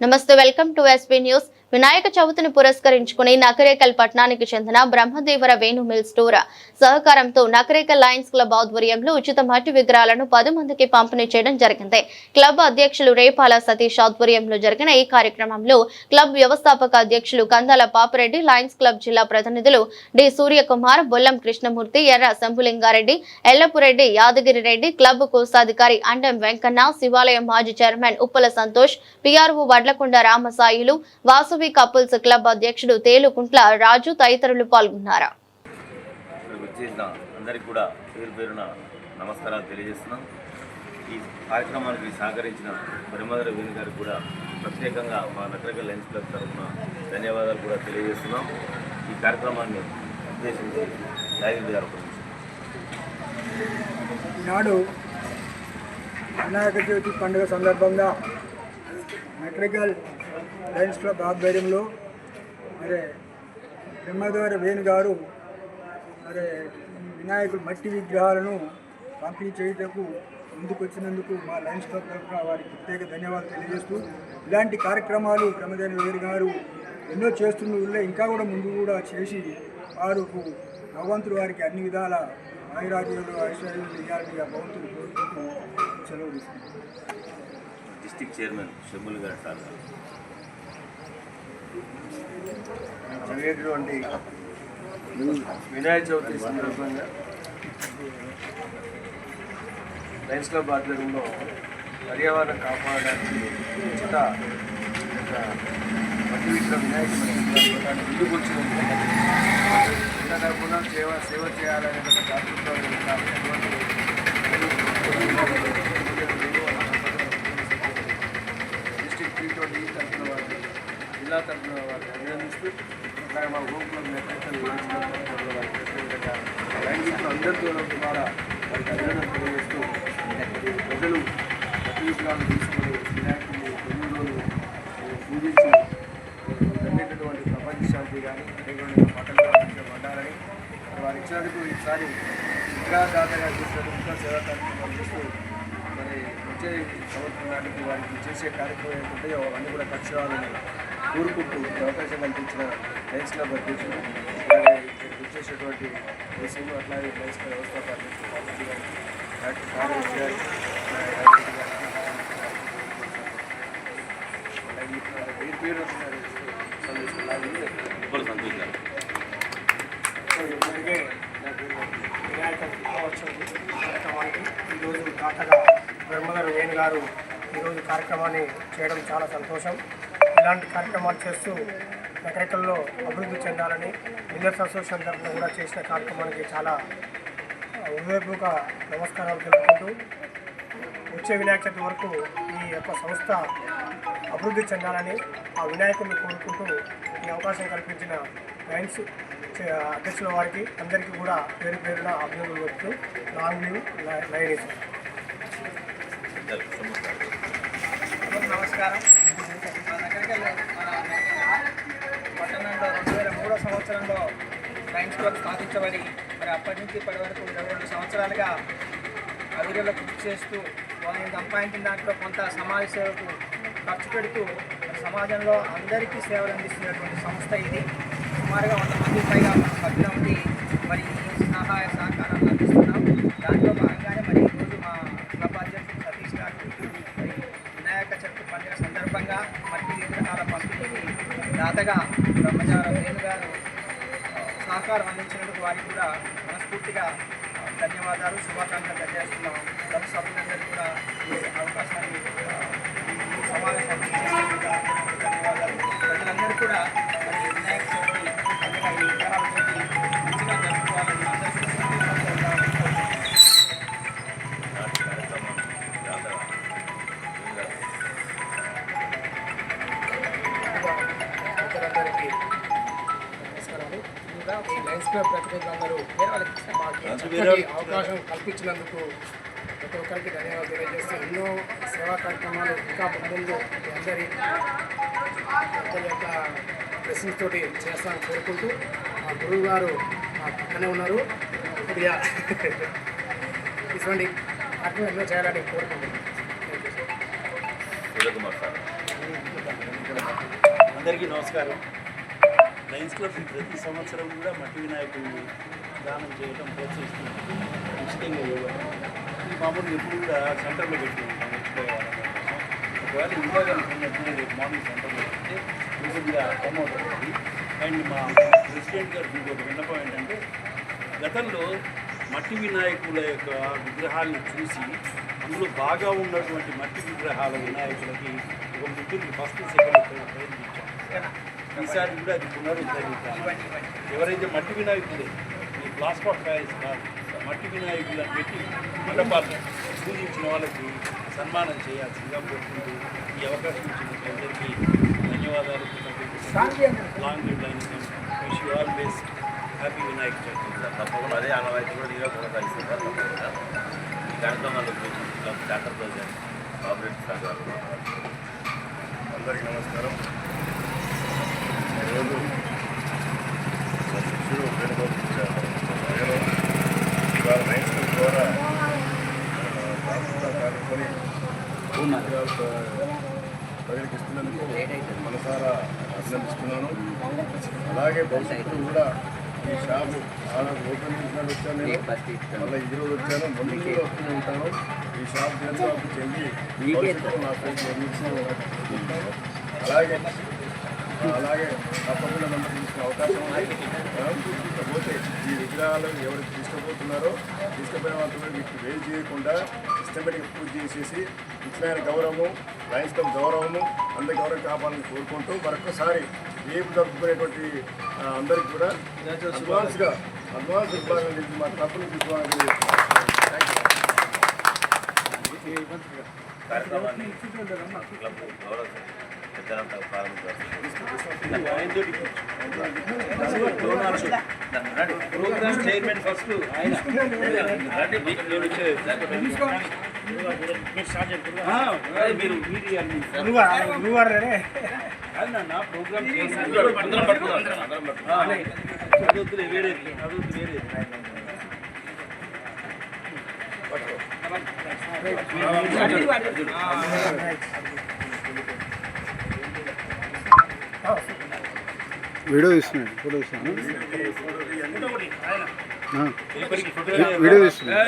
నమస్తే welcome to SP news Vinayaka చవితిని పురస్కరించుకుని నకరేకల్ పట్టణానికి చెందిన బ్రహ్మదేవర వేణు మిల్ స్టోర్ సహకారంతో నకరేకల్ లయన్స్ క్లబ్ ఆధ్వర్యంలో ఉచిత మట్టి విగ్రహాలను పది మందికి పంపిణీ చేయడం జరిగింది. క్లబ్ అధ్యక్షులు రేపాల సతీష్ ఆధ్వర్యంలో జరిగిన ఈ కార్యక్రమంలో క్లబ్ వ్యవస్థాపక అధ్యక్షులు కందాల పాపిరెడ్డి లయన్స్ క్లబ్ జిల్లా ప్రతినిధులు డి సూర్యకుమార్ బొల్లం కృష్ణమూర్తి ఎర్ర శంభులింగారెడ్డి ఎల్లపురెడ్డి యాదగిరి రెడ్డి క్లబ్ కోశాధికారి అండం వెంకన్న శివాలయం మాజీ chairman Uppala Santosh PRO Vadlakonda Ramasailu Vasavi couples club అధ్యక్షుడు తేలుకుంట్ల రాజు తదితరులు పాల్గొన్నారు? అందరికీ కూడా పేరు పేరున నమస్కారాలు తెలియజేస్తున్నాం. ఈ కార్యక్రమానికి సహకరించిన బ్రహ్మధర వేణు గారికి కూడా ప్రత్యేకంగా మా నగరక లెన్స్ క్లబ్ తరఫున ధన్యవాదాలు కూడా తెలియజేస్తున్నాం. ఈ కార్యక్రమాన్ని ఉద్దేశించి యాదగిరి గారు. ఈనాడు వినాయక చవితి పండుగ సందర్భంగా మెట్రికల్ లయన్స్ క్లబ్ ఆధ్వర్యంలో మరి బ్రహ్మదేవర వేణు గారు మరి వినాయకుడు మట్టి విగ్రహాలను పంపిణీ చేయుటకు ముందుకు వచ్చినందుకు మా లయన్స్ క్లబ్ తరఫున వారికి ప్రత్యేక ధన్యవాదాలు తెలియజేస్తూ ఇలాంటి కార్యక్రమాలు బ్రహ్మదేవ వేణు గారు ఎన్నో చేస్తున్న ఊళ్ళో ఇంకా కూడా ముందు కూడా చేసి వారు భగవంతుడు వారికి అన్ని విధాల ఆయురాజ్యాలు ఐశ్వర్యాలు ఇవ్వాలని భగవంతుడు కోరుకుంటూ సెలవు డిస్టిక్ చైర్మన్ షెమ్ముల్ గారు సార్. జరిగేటువంటి వినాయక చవితి సందర్భంగా లయన్స్ క్లబ్ ఆధ్వర్యంలో పర్యావరణం కాపాడడానికి ఉచిత ఒక మట్టి వినాయక ముందుకు వచ్చినందుకు చిన్న కాకుండా సేవ సేవ చేయాలనే ఒక జాతృతో డిస్ట్రిక్ట్ త్రీ ట్వంటీ తరఫున వారిని జిల్లా తరఫున వారిని అభినందిస్తూ అలాగే మా హోమ్ క్లబ్ నేతృత్వం లైంగికులు ద్వారా వారి కళ్యాణం తెలియజేస్తూ ప్రజలు ప్రతి విగ్రహాలు తీసుకొని వినాయకుడిని తొమ్మిది రోజులు పూజించి జరిగేటటువంటి ప్రపంచ శాంతి కానీ అనేటువంటి పట్టణ పడ్డారని మరి వారు ఇచ్చినందుకు ఈసారి విగ్రహదాతగా చేసినందుకు ఇంకా సేవా కార్యక్రమాలు చేస్తూ మరి వచ్చే సంవత్సరం నాటికి వారికి చేసే కార్యక్రమం ఏంటంటే అవన్నీ కూడా ఖర్చు రావాలని కోరుకుంటూ అవకాశం కల్పించిన రైతుల క్లబ్ అధ్యక్షులు అలాగే ఇక్కడికి ఏసీలు అట్లాగే లైన్స్ క్లబ్ పేరు సంతోష్ గారు ఇప్పటికే నాకు వినాయక కార్యక్రమానికి ఈరోజు తాతగా బ్రహ్మగారు వేణు గారు ఈరోజు కార్యక్రమాన్ని చేయడం చాలా సంతోషం ఇలాంటి కార్యక్రమాలు చేస్తూ నగరికల్లో అభివృద్ధి చెందాలని బిజినెస్ అసోసియేషన్ తరఫున కూడా చేసిన కార్యక్రమానికి చాలా హృదయపూర్వక నమస్కారాలు తెలుపుకుంటూ వచ్చే వినాయక చవితి వరకు ఈ యొక్క సంస్థ అభివృద్ధి చెందాలని ఆ వినాయకుడిని కోరుకుంటూ ఈ అవకాశం కల్పించిన లయన్స్ చే- అధ్యక్షుల వారికి అందరికీ కూడా పేరు పేరున అభినందనలు చెప్తూ లాంగ్ లీవ్ గారు. నమస్కారం లైన్స్ క్లబ్ స్థాపించబడి మరి అప్పటి నుంచి ఇప్పటి వరకు ఇరవై రెండు సంవత్సరాలుగా అభివృద్ధిలో కృషి చేస్తూ వాళ్ళని సంపాదించిన దాంట్లో కొంత సమాజ సేవకు ఖర్చు పెడుతూ సమాజంలో అందరికీ సేవలు అందిస్తున్నటువంటి సంస్థ ఇది. సుమారుగా వంద మంది పైగా సభ్యులు ఉంది మరి ఈ సహాయ సహకారాలు అందిస్తున్నాం దాంట్లో భాగంగానే మరి ఈరోజు మా క్లబ్ అధ్యక్షుడు సతీష్ గారు మరి వినాయక చవితి పండుగ సందర్భంగా మట్టి విగ్రహాల పంపిణీకి దాతగా బ్రహ్మచార వేణు గారు ఆ, సహకారం అందించినందుకు వారికి కూడా మనస్ఫూర్తిగా ధన్యవాదాలు శుభాకాంక్షలు తెలియజేస్తున్నాం. క్లబ్ సభ్యులందరికీ కూడా ఈ అవకాశాన్ని సమావేశం ఈ లయన్స్ క్లబ్ ప్రతినిధులందరూ అవకాశం కల్పించినందుకు ప్రతి ఒక్కరికి ధన్యవాదాలు తెలియజేస్తూ ఎన్నో సేవా కార్యక్రమాలు ఇంకా ముందు అందరి పెద్దల యొక్క తోటి చేస్తానని కోరుకుంటూ మా గురువు గారు మా పక్కనే ఉన్నారు. కొద్దిగా ఇటువంటి కార్యక్రమం ఎన్నో చేయాలని కోరుకుంటున్నాను అందరికీ నమస్కారం. లయన్స్ క్లబ్ ప్రతి సంవత్సరం కూడా మట్టి వినాయకుడిని దానం చేయడం ప్రోత్సహిస్తుంది. ఉచితంగా ఇవ్వడం ఈ మామూలు ఎప్పుడు కూడా సెంటర్లో పెట్టి ఉంటాం వచ్చిపోయే ఒకవేళ ఇంకా కనుకున్నట్టు రేపు మార్నింగ్ సెంటర్లో పెడితే నిజంగా ప్రమోట్ అవుతుంది. అండ్ మా ప్రెసిడెంట్ గారికి ఇంకొక విన్నపం ఏంటంటే గతంలో మట్టి వినాయకుల యొక్క విగ్రహాలను చూసి అందులో బాగా ఉన్నటువంటి మట్టి విగ్రహాల వినాయకులకి ఒక ముగ్గురికి ఫస్ట్ సెకండ్ ప్రయత్నించాం ఈసారి కూడా అది పునరుద్ధరించాలి. ఎవరైతే మట్టి వినాయకులు ఈ గ్లాస్ పాట్ ప్యారిస్ మట్టి వినాయకులను పెట్టి మండపాలు పూజించిన వాళ్ళకి సన్మానం చేయాల్సిందిగా కోరుకుంటూ ఈ అవకాశం ఇచ్చిన అందరికీ ధన్యవాదాలు. Long live lion wish you always happy Vinayak Chavithi తప్పకుండా. అదే ఆనవాయితీ కూడా ఈరోజు కొనసాగిస్తుంది తప్పకుండా. ఈ కార్యక్రమాలు డాక్టర్ సహకారం అందరికీ నమస్కారం. ప్రజలకు ఇస్తున్నందుకు మనసారా అభినందిస్తున్నాను అలాగే భవిష్యత్తులో కూడా ఈ షాపు చాలా ఓపెన్ చేసినాడు వచ్చాను నేను. మళ్ళీ ఈ రోజు వచ్చాను. ముందు కూడా వస్తూనే ఉంటాను. ఈ షాప్ జనబాబు చెంది నా నిర్మించుకుంటాను అలాగే అలాగే తప్పకుండా నన్ను తీసుకునే అవకాశం ఉంది. తీసుకపోతే ఈ విగ్రహాలు ఎవరికి తీసుకుపోతున్నారో తీసుకుపోయిన వాళ్ళతో వీటికి వేలు చేయకుండా సిస్టమేటిక్ పూజ చేసేసి ఇచ్చిన గౌరవము లయన్స్ క్లబ్ గౌరవము అందరి గౌరవం కాపాలని కోరుకుంటూ మరొకసారి రేపు జరుపుకునేటువంటి అందరికీ కూడా అడ్వాన్స్గా అడ్వాన్స్ విభాగం నుంచి మా నుంచి విభాగం కార్యక్రమాన్ని పెద్దలంతా ప్రారంభించారు ప్రోగ్రామ్ చైర్మన్ ఫస్ట్ ఆయన ఆ, అదే మీరు మీడియా నా ప్రోగ్రామ్ చైర్మన్ అందరం పట్టుకున్నాం అందరం పట్టుకున్నాం అదొద్దులే వీడియో తీస్తున్నాడు ఫోటో ఫోటో వీడియో తీస్తున్నాడు